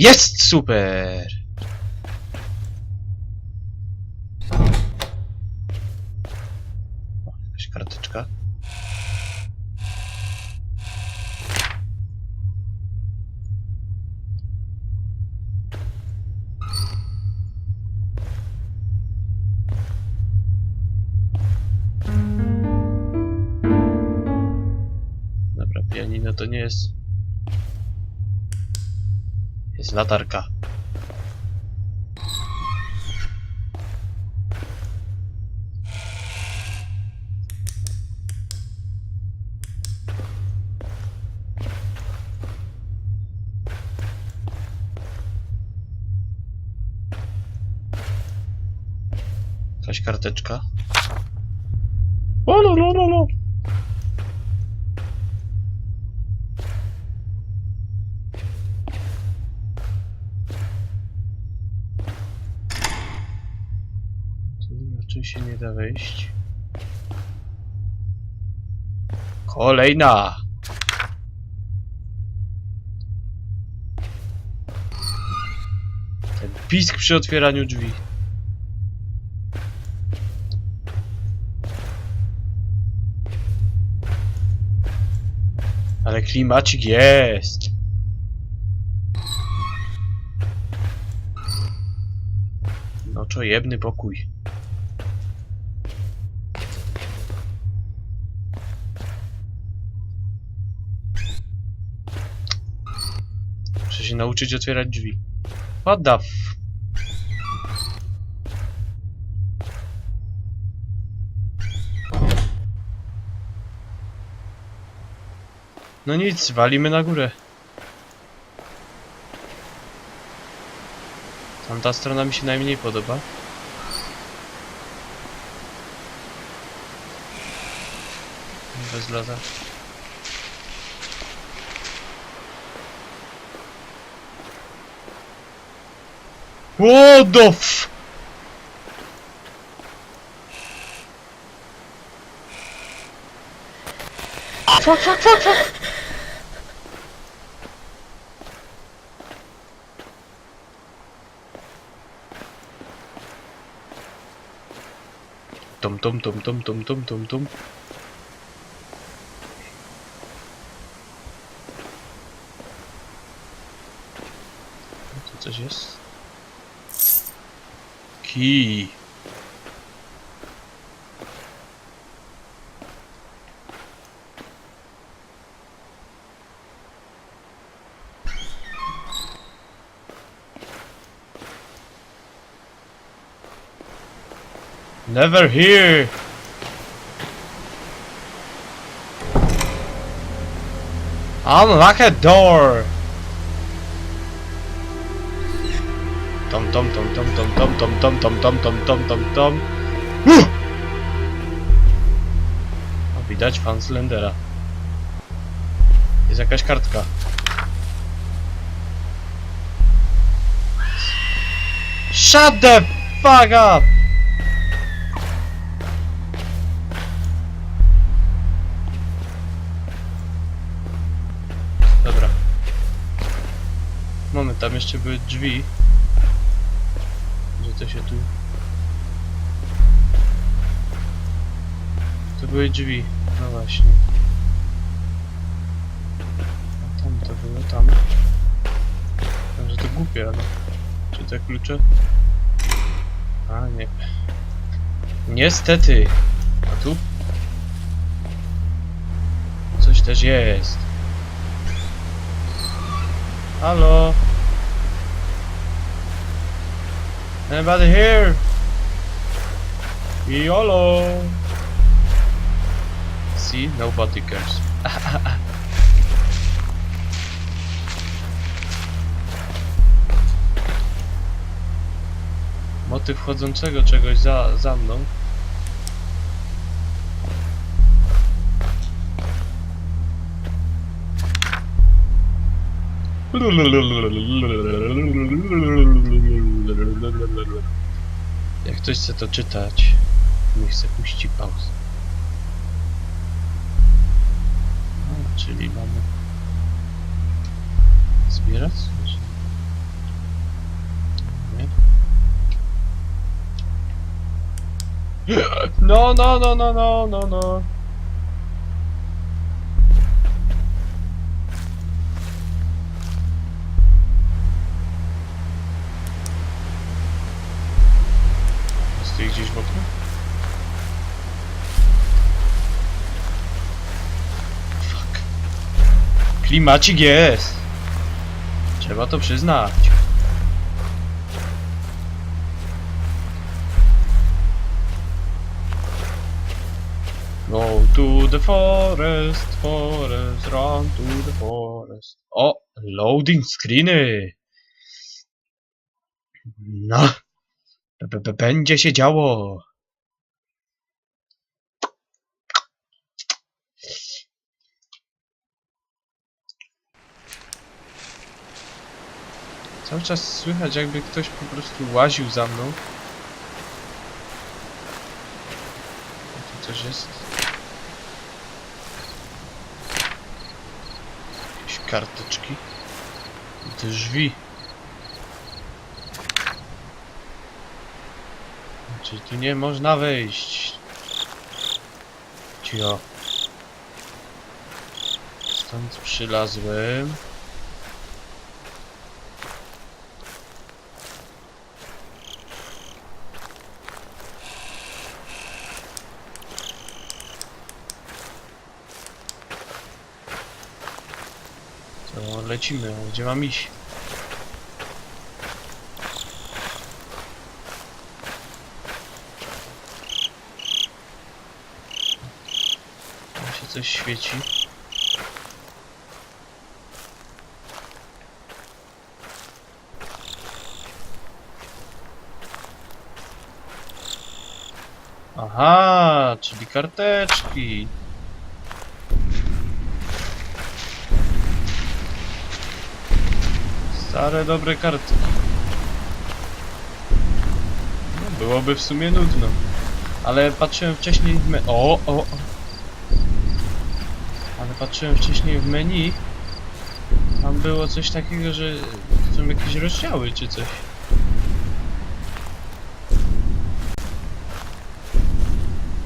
Jest super! O, jakaś karteczka. Dobra, pianino to nie jest... Jest latarka. Jakaś karteczka. O, no, no, no, no. Nie da wejść. Kolejna! Ten pisk przy otwieraniu drzwi. Ale klimacik jest! No czojebny pokój. Nauczyć otwierać drzwi. What the f... No nic, walimy na górę. Tamta strona mi się najmniej podoba. Bez lata. Łodow! Fuck, fuck, fuck, fuck! Tom, tom, tom, tom, tom, tom, tom, tom. To coś jest? Kij. Never here. Unlock a door. Tom tom tom tom tom tom tom tom tom tom tom tom tom tom. Uh! O, widać fan Slendera. Jest jakaś kartka. Shut the fuck up! Dobra. Moment, tam jeszcze były drzwi. To się tu... To były drzwi. No właśnie. A tam to było, tam. Wiem, że to głupie, ale... Czy te klucze? A, nie. Niestety. A tu? Coś też jest. Hello. Anybody here? YOLO. See, nobody cares. Motyw wchodzącego czegoś za, za mną. Jak ktoś chce to czytać, niech se puści pauzę. No, czyli mamy zbierać coś. Nie? No, no, no, no, no, no, no. Klimacik jest. Trzeba to przyznać. Go to the forest, forest, run to the forest. O, loading screeny. No. B- b- Będzie się działo. Cały czas słychać jakby ktoś po prostu łaził za mną. Tu coś jest. Jakieś karteczki. Drzwi. Czyli tu nie można wejść. Cio. Stąd przylazłem. To lecimy, gdzie mam iść? Tam się coś świeci. Aha, czyli karteczki. Stare, dobre kartki. No, byłoby w sumie nudno. Ale patrzyłem wcześniej w me... O, o, o. Ale patrzyłem wcześniej w menu. Tam było coś takiego, że są jakieś rozdziały czy coś.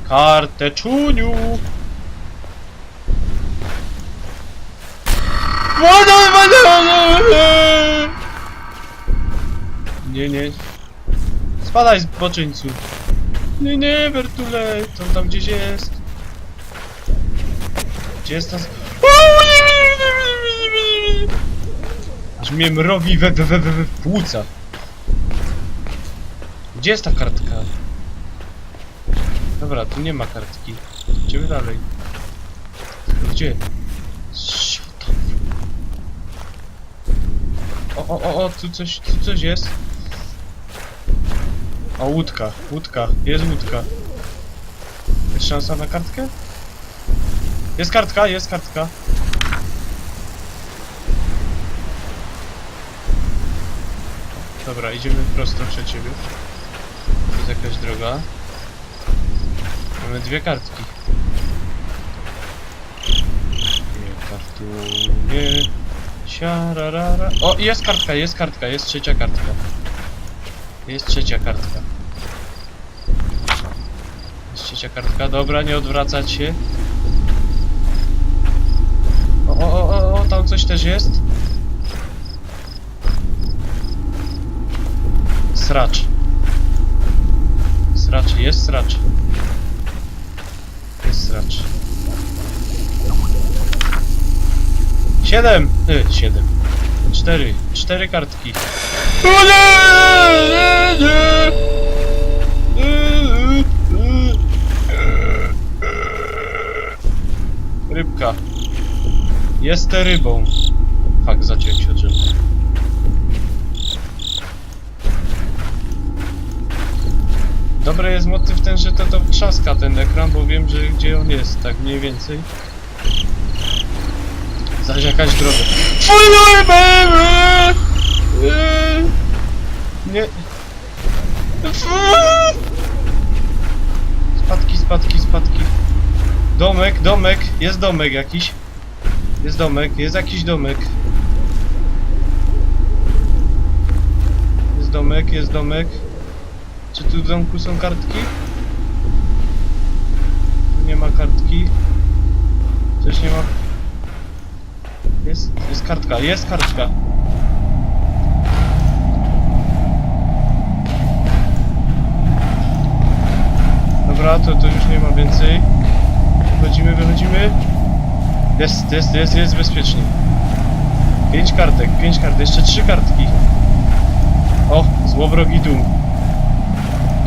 Karteczuniu! Woda, woda, woda! Nie, nie. Spadaj z boczyńcu. Nie, nie, Bertule, to tam gdzieś jest. Gdzie jest nas? Aż mnie mrowi we, we, we, we, w płuca. Gdzie jest ta kartka? Dobra, tu nie ma kartki. Idziemy dalej. Gdzie? O, o, o, o, tu coś, tu coś jest. O, łódka, łódka, jest łódka. Jest szansa na kartkę? Jest kartka, jest kartka. Dobra, idziemy prosto przed ciebie. To jest jakaś droga. Mamy dwie kartki. Nie kartunie. Siararara. O, jest kartka, jest kartka, jest trzecia kartka. Jest trzecia kartka. Trzecia kartka, dobra, nie odwracać się. O, o, o, o, o, tam coś też jest. Sracz. Sracz, jest sracz. Jest sracz. Siedem! Y, siedem. Cztery. Cztery kartki. O nie! Nie, nie! Rybka. Jestem rybą. Fak, zaciąłem się drzewa. Dobry jest motyw ten, że to, to trzaska ten ekran, bo wiem, że gdzie on jest, tak mniej więcej. Zaś jakaś droga. Follow baby! Nie. Spadki, spadki, spadki. Domek, domek, jest domek jakiś. Jest domek, jest jakiś domek. Jest domek, jest domek. Czy tu w domku są kartki? nie ma kartki. Też nie ma... Jest, jest kartka, jest kartka. Dobra, to, to już nie ma więcej. Wychodzimy, wychodzimy. Jest, jest, jest, jest bezpiecznie. Pięć kartek, pięć kartek, jeszcze trzy kartki. O, złowrogi dół.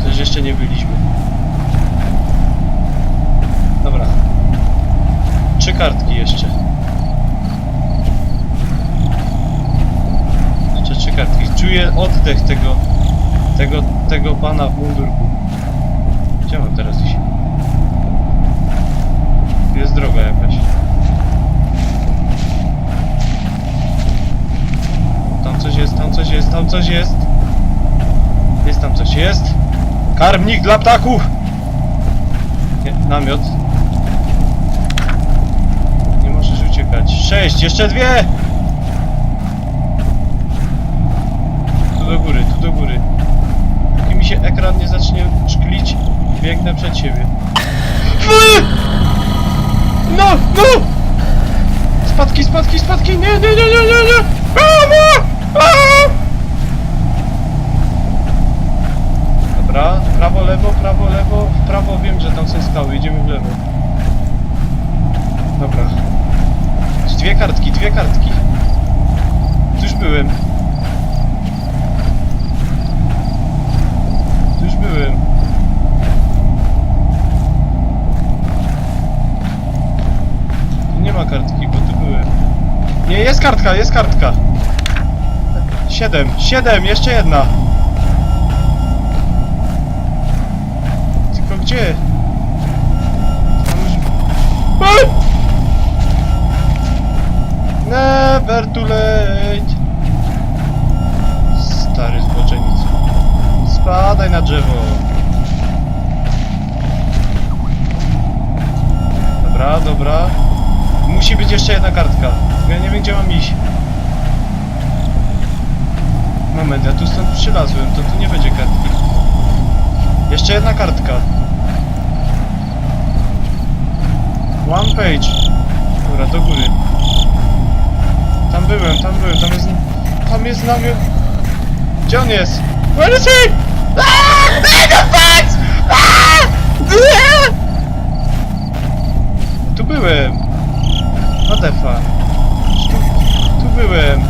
Też jeszcze nie byliśmy. Dobra. Trzy kartki jeszcze. Jeszcze trzy kartki. Czuję oddech tego, tego, tego pana w mundurku. Gdzie mam teraz iść? Jest droga jakaś. Tam coś jest, tam coś jest, tam coś jest. Jest tam coś, jest. Karmnik dla ptaków! Nie, namiot. Nie możesz uciekać. Sześć, jeszcze dwie! Tu do góry, tu do góry. Póki mi się ekran nie zacznie szklić, biegnę przed siebie. No, no! Spadki, spadki, spadki! Nie, nie, nie, nie, nie, nie! A! Dobra, prawo, lewo, prawo, lewo. W prawo wiem, że tam są skały, idziemy w lewo. Dobra. Dwie kartki, dwie kartki. Już byłem. Tu już byłem. Tu nie ma kartki, bo tu byłem. Nie, jest kartka, jest kartka. Siedem, siedem, jeszcze jedna. Tylko gdzie? Już... Never too late. Stary zboczeniec. Spadaj na drzewo. Dobra, dobra. Musi być jeszcze jedna kartka. Ja nie wiem mam iść. Moment, ja tu stąd przylazłem, to tu nie będzie kartki. Jeszcze jedna kartka. One page. Dobra, do góry. Tam byłem, tam byłem, tam jest... Tam jest namiot... Gdzie on jest? Where is he? No patrz! Aaa! Nie! Tu byłem. No defa. Tu, tu byłem.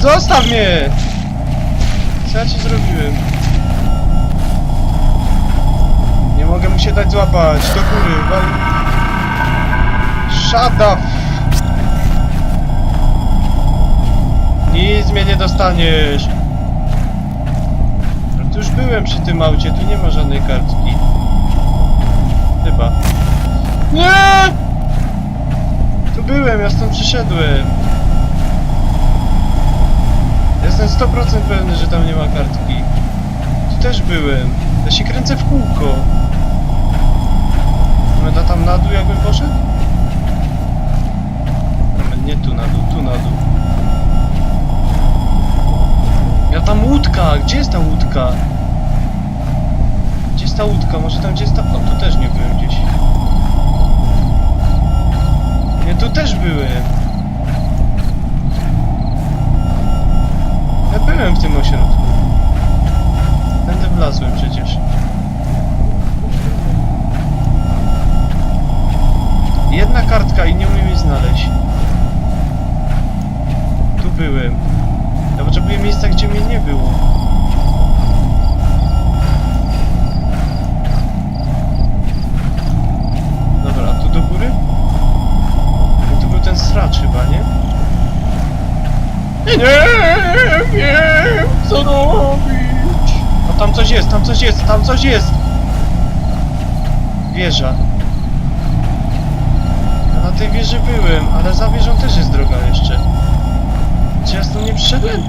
Zostaw mnie! Co ja ci zrobiłem? Nie mogę mu się dać złapać. Do góry. Wal... Shut up! Nic mnie nie dostaniesz. Tu już byłem przy tym aucie, tu nie ma żadnej kartki. Chyba. Nie! Tu byłem, ja stąd przyszedłem. Jestem 100% pewny, że tam nie ma kartki. Tu też byłem. Ja się kręcę w kółko. Będę tam na dół jakbym poszedł? Nie tu na dół, tu na dół. Ja tam łódka! Gdzie jest ta łódka? Gdzie jest ta łódka? Może tam gdzie jest ta... O, tu też nie byłem gdzieś. Nie, tu też byłem. Byłem w tym ośrodku. Będę wlazłem przecież. Jedna kartka i nie umiem jej znaleźć. Tu byłem. Ja potrzebuję miejsca, gdzie mnie nie było. Dobra, a tu do góry? Tu był ten stracz chyba, nie? Nie wiem, co robić. A tam coś jest, tam coś jest, tam coś jest. Wieża. Ja na tej wieży byłem, ale za wieżą też jest droga jeszcze. Czy ja stąd nie przyszedłem?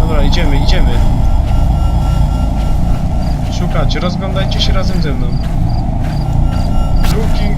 Dobra, idziemy, idziemy. Szukać, rozglądajcie się razem ze mną. Looking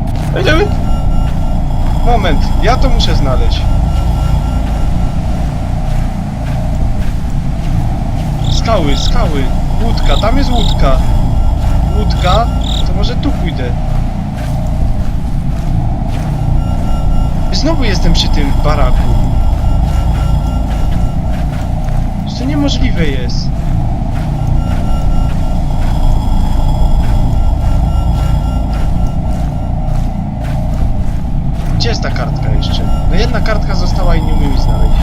Moment, ja to muszę znaleźć. Skały, skały, łódka, tam jest łódka. Łódka, to może tu pójdę. Znowu jestem przy tym baraku. To niemożliwe jest. Gdzie jest ta kartka jeszcze? No jedna kartka została i nie umiem jej znaleźć.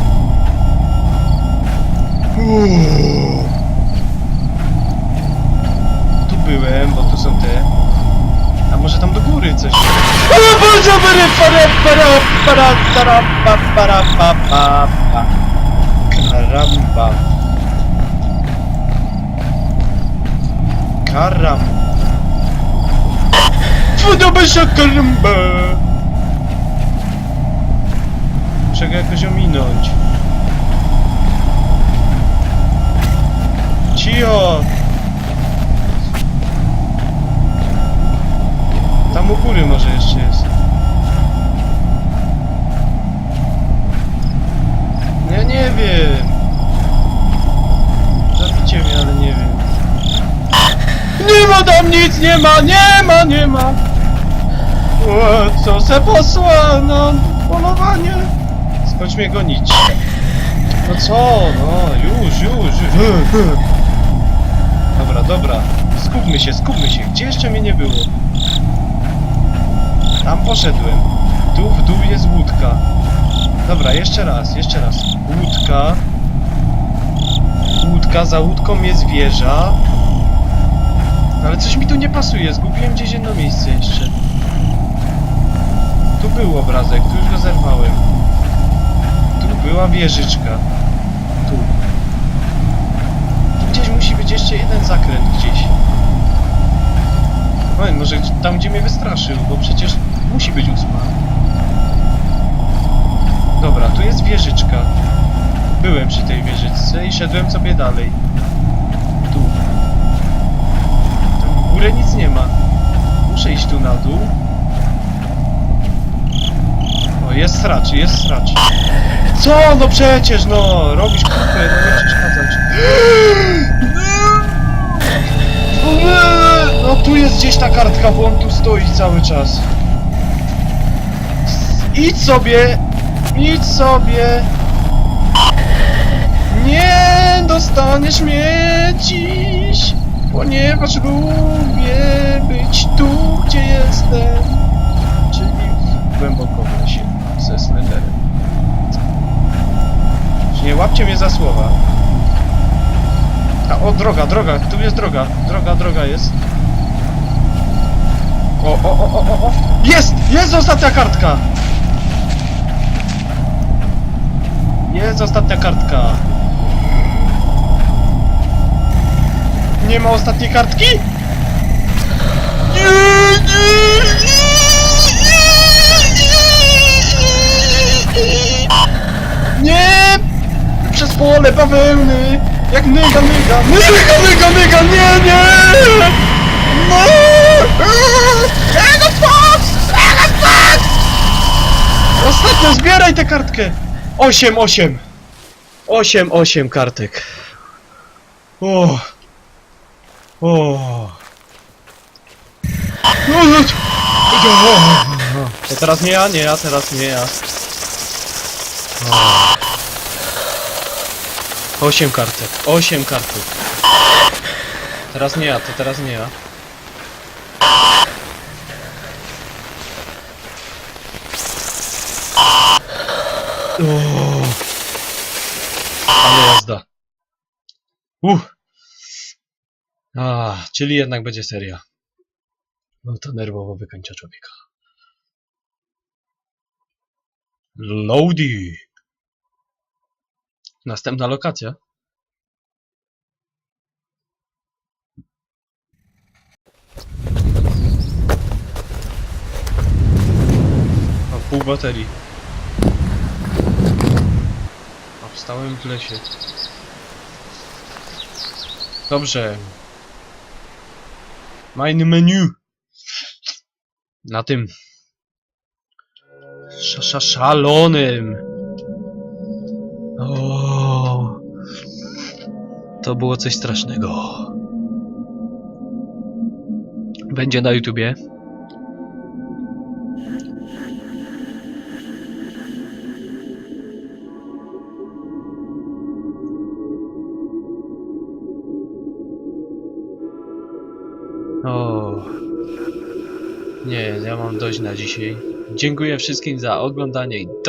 Tu byłem, bo tu są te. A może tam do góry coś? O Boże. Karamba. Karam. Podoba się karamba. Go jakoś ominąć. Cio! Tam u góry może jeszcze jest. Ja nie wiem. Zabicie mnie, ale nie wiem. Nie ma tam nic, nie ma, nie ma, nie ma. O, co se posła na polowanie? Skończ mnie gonić. No co, no, już, już, już. Dobra, dobra. Skupmy się, skupmy się. Gdzie jeszcze mnie nie było? Tam poszedłem. Tu w dół jest łódka. Dobra, jeszcze raz, jeszcze raz. Łódka. Łódka, za łódką jest wieża. Ale coś mi tu nie pasuje, zgubiłem gdzieś jedno miejsce jeszcze. Tu był obrazek, tu już go zerwałem. Była wieżyczka. Tu. Tu gdzieś musi być jeszcze jeden zakręt gdzieś. Oj, może tam gdzie mnie wystraszył, bo przecież musi być ósma. Dobra, tu jest wieżyczka. Byłem przy tej wieżyczce i szedłem sobie dalej. Tu. Tam w górę nic nie ma. Muszę iść tu na dół. Jest sracz, jest sracz. Co? No przecież, no! Robisz kupę, no nie przeszkadzać. No tu jest gdzieś ta kartka, bo on tu stoi cały czas. Idź sobie! Idź sobie! Nie dostaniesz mnie dziś, ponieważ lubię być tu, gdzie jestem. Czyli głęboko w lesie ze Slenderem. Nie łapcie mnie za słowa. A o, droga, droga, tu jest droga. Droga, droga jest. O, o, o, o, o, o. Jest! Jest ostatnia kartka! Jest ostatnia kartka. Nie ma ostatniej kartki? Nie, nie, nie, nie! Przez pole bawełny! Jak nyga, nyga! Nyga, nyga, nyga! Nie, nie! No! Jego twarz! Jego twarz! Ostatnio zbieraj tę kartkę! 8, 8! 8, 8 kartek. O! O! No, no, no. To teraz nie ja, nie ja, teraz nie ja. O. 8 kartek, 8 kartek. Teraz nie ja, to teraz nie ja. Ale jazda. Uff. A, czyli jednak będzie seria. No to nerwowo wykańcza człowieka. Loady. Następna lokacja. A pół baterii. A wstałem w lesie. Dobrze. Mein menu. Na tym. Sz -sz Szalonym. O. To było coś strasznego. Będzie na YouTubie. O. Nie, ja mam dość na dzisiaj. Dziękuję wszystkim za oglądanie i do